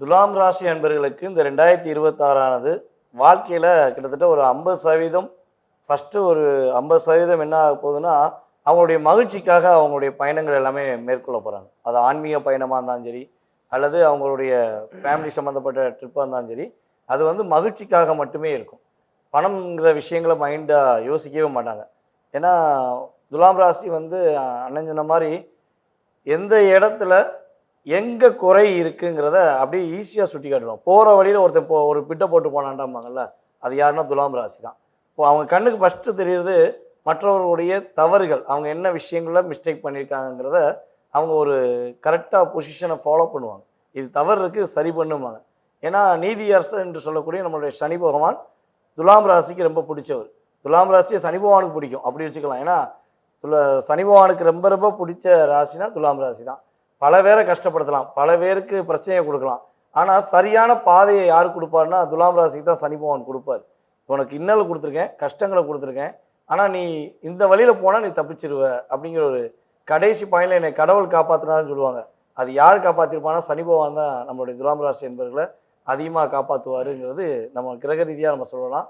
துலாம் ராசி அன்பர்களுக்கு இந்த ரெண்டாயிரத்தி இருபத்தாறானது வாழ்க்கையில் கிட்டத்தட்ட ஒரு ஐம்பது சதவீதம் ஃபஸ்ட்டு ஒரு ஐம்பது சதவீதம் என்ன ஆக போகுதுன்னா அவங்களுடைய மகிழ்ச்சிக்காக அவங்களுடைய பயணங்கள் எல்லாமே மேற்கொள்ள போகிறாங்க அது ஆன்மீக பயணமாக இருந்தாலும் சரி அல்லது அவங்களுடைய ஃபேமிலி சம்மந்தப்பட்ட ட்ரிப்பாக இருந்தாலும் சரி அது வந்து மகிழ்ச்சிக்காக மட்டுமே இருக்கும். பணம்ங்கிற விஷயங்களை மைண்டாக யோசிக்கவே மாட்டாங்க. ஏன்னா துலாம் ராசி வந்து அண்ணன் சொன்ன மாதிரி எந்த இடத்துல எங்கே குறை இருக்குங்கிறத அப்படியே ஈஸியாக சுட்டி காட்டுறோம் போகிற வழியில் ஒருத்தன் போ ஒரு பிட்டை போட்டு போனான்டாம்பாங்கல்ல அது யாருன்னா துலாம் ராசி தான். இப்போ அவங்க கண்ணுக்கு ஃபஸ்ட்டு தெரியுறது மற்றவர்களுடைய தவறுகள். அவங்க என்ன விஷயங்களில் மிஸ்டேக் பண்ணியிருக்காங்கங்கிறத அவங்க ஒரு கரெக்டாக பொசிஷனை ஃபாலோ பண்ணுவாங்க. இது தவறு இருக்குது சரி பண்ணுவாங்க ஏன்னா நீதி அரசு என்று சொல்லக்கூடிய நம்மளுடைய சனி பகவான் துலாம் ராசிக்கு ரொம்ப பிடிச்சவர். துலாம் ராசியை சனி பகவானுக்கு பிடிக்கும். அப்படி வச்சுக்கலாம். ஏன்னா துல சனி பகவானுக்கு ரொம்ப ரொம்ப பிடிச்ச ராசினா துலாம் ராசி தான். பல பேரை கஷ்டப்படுத்தலாம் பல பேருக்கு பிரச்சனையை கொடுக்கலாம். ஆனால் சரியான பாதையை யார் கொடுப்பாருன்னா துலாம் ராசிக்கு தான் சனி பகவான் கொடுப்பார். உனக்கு இன்னல் கொடுத்துருக்கேன் கஷ்டங்களை கொடுத்துருக்கேன். ஆனால் நீ இந்த வழியில் போனால் நீ தப்பிச்சிருவ அப்படிங்கிற ஒரு கடைசி பாயிண்டில் என்னை கடவுள் காப்பாற்றினாருன்னு சொல்லுவாங்க. அது யார் காப்பாற்றிருப்பானா சனி பகவான் தான் நம்மளுடைய துலாம் ராசி என்பவர்களை அதிகமாக காப்பாற்றுவாருங்கிறது நம்ம கிரக ரீதியாக நம்ம சொல்லலாம்.